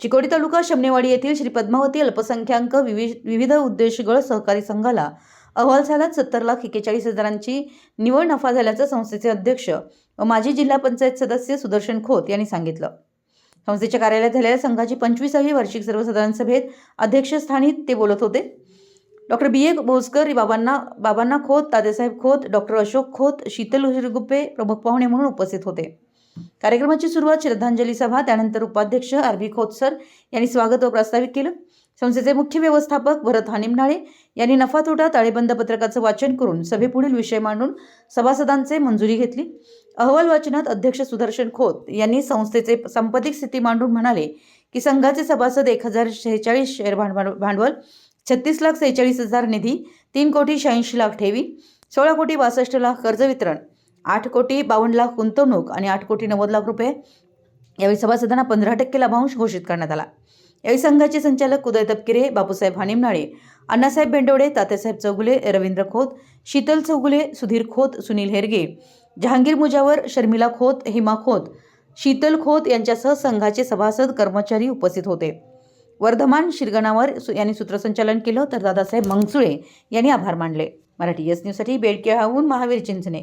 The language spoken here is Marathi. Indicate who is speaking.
Speaker 1: चिकोडी तालुका शमनेवाडी येथील श्री पद्मावती अल्पसंख्याक विविध विविध उद्देशगळ सहकारी संघाला अहवाल सालात सत्तर लाख एक्केचाळीस हजारांची निवड नफा झाल्याचं संस्थेचे अध्यक्ष व माजी जिल्हा पंचायत सदस्य सुदर्शन खोत यांनी सांगितलं. संस्थेच्या कार्यालयात झालेल्या संघाची पंचवीसावी वार्षिक सर्वसाधारण सभेत अध्यक्षस्थानी ते बोलत होते. डॉक्टर बी. ए. बोसकर बाबांना बाबांना खोत दादासाहेब खोत डॉक्टर अशोक खोत शीतल गुप्पे प्रमुख पाहुणे म्हणून उपस्थित होते. कार्यक्रमाची सुरुवात श्रद्धांजली सभा त्यानंतर उपाध्यक्ष आर व्ही खोतसर यांनी स्वागत व प्रास्ताविक केलं. संस्थेचे मुख्य व्यवस्थापक भरत हानिमनाळे यांनी नफा तोटा ताळेबंद पत्रकाचं वाचन करून सभेपुढील विषय मांडून सभासदांचे मंजुरी घेतली. अहवाल वाचनात अध्यक्ष सुदर्शन खोत यांनी संस्थेचे संपत्तिक स्थिती मांडून म्हणाले की संघाचे सभासद एक हजार शेहेचाळीस शेअर भांडवल भांडवल छत्तीस लाख सेहेचाळीस हजार निधी तीन कोटी शहाऐंशी लाख ठेवी सोळा कोटी बासष्ट लाख कर्ज वितरण आठ कोटी बावन्न लाख गुंतवणूक आणि आठ कोटी नव्वद लाख रुपये. यावेळी सभासदांना पंधरा टक्के लाभांश घोषित करण्यात आला. यावेळी संघाचे संचालक उदय तपकिरे बापूसाहेब हानिमनाळे अण्णासाहेब बेंडोडे तात्यासाहेब चौगुले रवींद्र खोत शीतल चौगुले सुधीर खोत सुनील हेरगे जहांगीर मुजावर शर्मिला खोत हिमा खोत शीतल खोत यांच्यासह संघाचे सभासद कर्मचारी उपस्थित होते. वर्धमान शिरगणावर सु- यांनी सूत्रसंचालन केलं तर दादासाहेब मंगसुळे यांनी आभार मानले. मराठी एस न्यूजसाठी बेडकेळाहून महावीर चिंचणे.